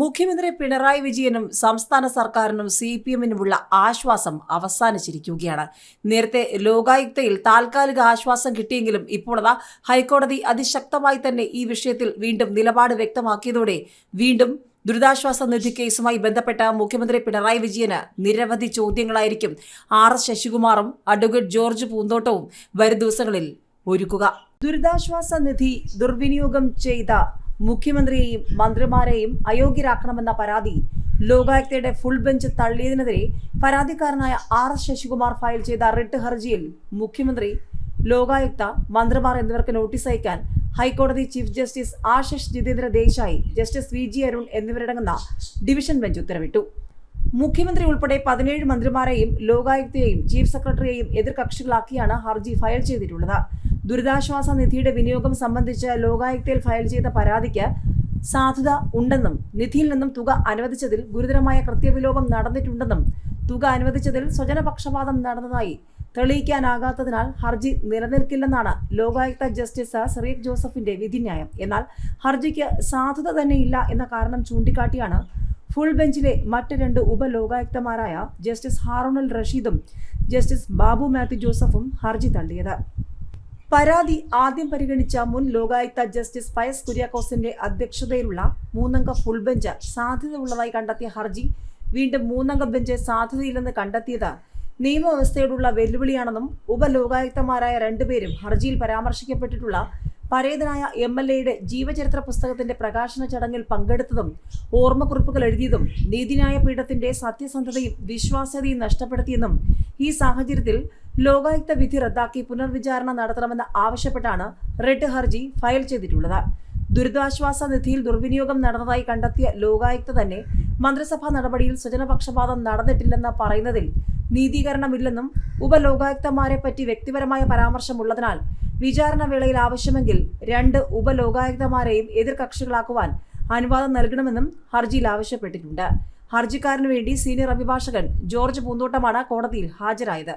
മുഖ്യമന്ത്രി പിണറായി വിജയനും സംസ്ഥാന സർക്കാരിനും സി പി എമ്മിനുമുള്ള ആശ്വാസം അവസാനിച്ചിരിക്കുകയാണ്. നേരത്തെ ലോകായുക്തയിൽ താൽക്കാലിക ആശ്വാസം കിട്ടിയെങ്കിലും ഇപ്പോൾ അതാ ഹൈക്കോടതി അതിശക്തമായി തന്നെ ഈ വിഷയത്തിൽ വീണ്ടും നിലപാട് വ്യക്തമാക്കിയതോടെ വീണ്ടും ദുരിതാശ്വാസ നിധി കേസുമായി ബന്ധപ്പെട്ട മുഖ്യമന്ത്രി പിണറായി വിജയന് നിരവധി ചോദ്യങ്ങളായിരിക്കും ആർ എസ് ശശികുമാറും അഡ്വക്കേറ്റ് ജോർജ് പൂന്തോട്ടവും വരും ദിവസങ്ങളിൽ ഒരുക്കുക. ദുരിതാശ്വാസ നിധി ദുർവിനിയോഗം ചെയ്ത മുഖ്യമന്ത്രിയെയും മന്ത്രിമാരെയും അയോഗ്യരാക്കണമെന്ന പരാതി ലോകായുക്തയുടെ ഫുൾ ബെഞ്ച് തള്ളിയതിനെതിരെ പരാതിക്കാരനായ ആർ എസ് ശശികുമാർ ഫയൽ ചെയ്ത റിട്ട് ഹർജിയിൽ മുഖ്യമന്ത്രി ലോകായുക്ത മന്ത്രിമാർ എന്നിവർക്ക് നോട്ടീസ് അയക്കാൻ ഹൈക്കോടതി chief justice Ashish Jitendra Desai justice V G Arun എന്നിവരടങ്ങുന്ന ഡിവിഷൻ ബെഞ്ച് ഉത്തരവിട്ടു. മുഖ്യമന്ത്രി ഉൾപ്പെടെ പതിനേഴ് മന്ത്രിമാരെയും ലോകായുക്തയെയും ചീഫ് സെക്രട്ടറിയെയും എതിർകക്ഷികളാക്കിയാണ് ഹർജി ഫയൽ ചെയ്തിട്ടുള്ളത്. ദുരിതാശ്വാസ നിധിയുടെ വിനിയോഗം സംബന്ധിച്ച് ലോകായുക്തയിൽ ഫയൽ ചെയ്ത പരാതിക്ക് സാധുത ഉണ്ടെന്നും നിധിയിൽ നിന്നും തുക അനുവദിച്ചതിൽ ഗുരുതരമായ കൃത്യവിലോപം നടന്നിട്ടുണ്ടെന്നും തുക അനുവദിച്ചതിൽ സ്വജനപക്ഷപാതം നടന്നതായി തെളിയിക്കാനാകാത്തതിനാൽ ഹർജി നിലനിൽക്കില്ലെന്നാണ് ലോകായുക്ത ജസ്റ്റിസ് സിറിയക് ജോസഫിന്റെ വിധിന്യായം. എന്നാൽ ഹർജിക്ക് സാധുത തന്നെയില്ല എന്ന കാരണം ചൂണ്ടിക്കാട്ടിയാണ് ഫുൾ ബെഞ്ചിലെ മറ്റ് രണ്ട് ഉപലോകായുക്തമാരായ ജസ്റ്റിസ് ഹാറൂണൽ റഷീദും ജസ്റ്റിസ് ബാബു മാത്യു ജോസഫും ഹർജി തള്ളിയത്. പരാതി ആദ്യം പരിഗണിച്ച മുൻ ലോകായുക്ത ജസ്റ്റിസ് പയസ് കുര്യാക്കോസിന്റെ അധ്യക്ഷതയിലുള്ള മൂന്നംഗ ഫുൾ ബെഞ്ച് സാധ്യതയുള്ളതായി കണ്ടെത്തിയ ഹർജി വീണ്ടും മൂന്നംഗ ബെഞ്ച് സാധ്യതയില്ലെന്ന് കണ്ടെത്തിയത് നിയമവ്യവസ്ഥയോടുള്ള വെല്ലുവിളിയാണെന്നും ഉപലോകായുക്തമാരായ രണ്ടുപേരും ഹർജിയിൽ പരാമർശിക്കപ്പെട്ടിട്ടുള്ള പരേതനായ എം എൽ എയുടെ ജീവചരിത്ര പുസ്തകത്തിന്റെ പ്രകാശന ചടങ്ങിൽ പങ്കെടുത്തതും ഓർമ്മക്കുറിപ്പുകൾ എഴുതിയതും നീതിന്യായ പീഠത്തിന്റെ സത്യസന്ധതയും വിശ്വാസ്യതയും നഷ്ടപ്പെടുത്തിയെന്നും ഈ സാഹചര്യത്തിൽ ലോകായുക്ത വിധി റദ്ദാക്കി പുനർവിചാരണ നടത്തണമെന്ന് ആവശ്യപ്പെട്ടാണ് റിട്ട് ഹർജി ഫയൽ ചെയ്തിട്ടുള്ളത്. ദുരിതാശ്വാസ നിധിയിൽ ദുർവിനിയോഗം നടന്നതായി കണ്ടെത്തിയ ലോകായുക്ത തന്നെ മന്ത്രിസഭാ നടപടിയിൽ സ്വജനപക്ഷപാതം നടന്നിട്ടില്ലെന്ന് പറയുന്നതിൽ നീതീകരണമില്ലെന്നും ഉപലോകായുക്തമാരെ പറ്റി വ്യക്തിപരമായ പരാമർശമുള്ളതിനാൽ വിചാരണ വേളയിൽ ആവശ്യമെങ്കിൽ രണ്ട് ഉപലോകായുക്തമാരെയും എതിർകക്ഷികളാക്കുവാൻ അനുവാദം നൽകണമെന്നും ഹർജിയിൽ ആവശ്യപ്പെട്ടിട്ടുണ്ട്. ഹർജിക്കാരനു വേണ്ടി സീനിയർ അഭിഭാഷകൻ ജോർജ് പൂന്തോട്ടമാണ് കോടതിയിൽ ഹാജരായത്.